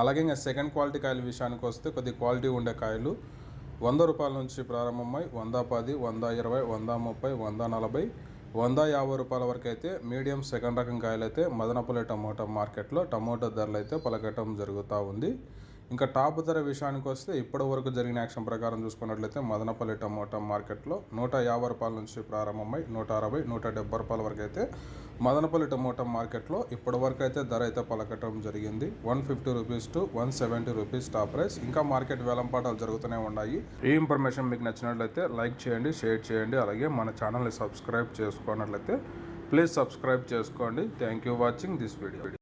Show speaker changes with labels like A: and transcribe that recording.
A: అలాగే ఇంకా second quality కాయల విషయానికి వస్తే కొద్ది క్వాలిటీ ఉండే కాయలు వంద రూపాయల నుంచి ప్రారంభమై వంద పది వంద ఇరవై వంద ముప్పై వంద నలభై వంద యాభై రూపాయల వరకు అయితే మీడియం సెకండ్ రకం కాయలు అయితే మదనపల్లి టమోటా మార్కెట్లో టమోటా ధరలు అయితే పలకటం జరుగుతూ ఉంది. ఇంకా టాప్ ధర విషయానికి వస్తే ఇప్పటి వరకు జరిగిన యాక్షన్ ప్రకారం చూసుకున్నట్లయితే మదనపల్లి టమోటా మార్కెట్లో నూట యాభై రూపాయల నుంచి ప్రారంభమై నూట అరవై నూట డెబ్బై రూపాయల వరకు అయితే మదనపల్లి టమోటా మార్కెట్లో ఇప్పటి వరకు అయితే ధర అయితే పలకటం జరిగింది. One fifty rupees to one seventy rupees top price. ఇంకా మార్కెట్ వేలంపాటాలు జరుగుతూనే ఉన్నాయి. ఈ ఇన్ఫర్మేషన్ మీకు నచ్చినట్లయితే లైక్ చేయండి షేర్ చేయండి అలాగే మన ఛానల్ని సబ్స్క్రైబ్ చేసుకున్నట్లయితే ప్లీజ్ సబ్స్క్రైబ్ చేసుకోండి. Thank you watching this video.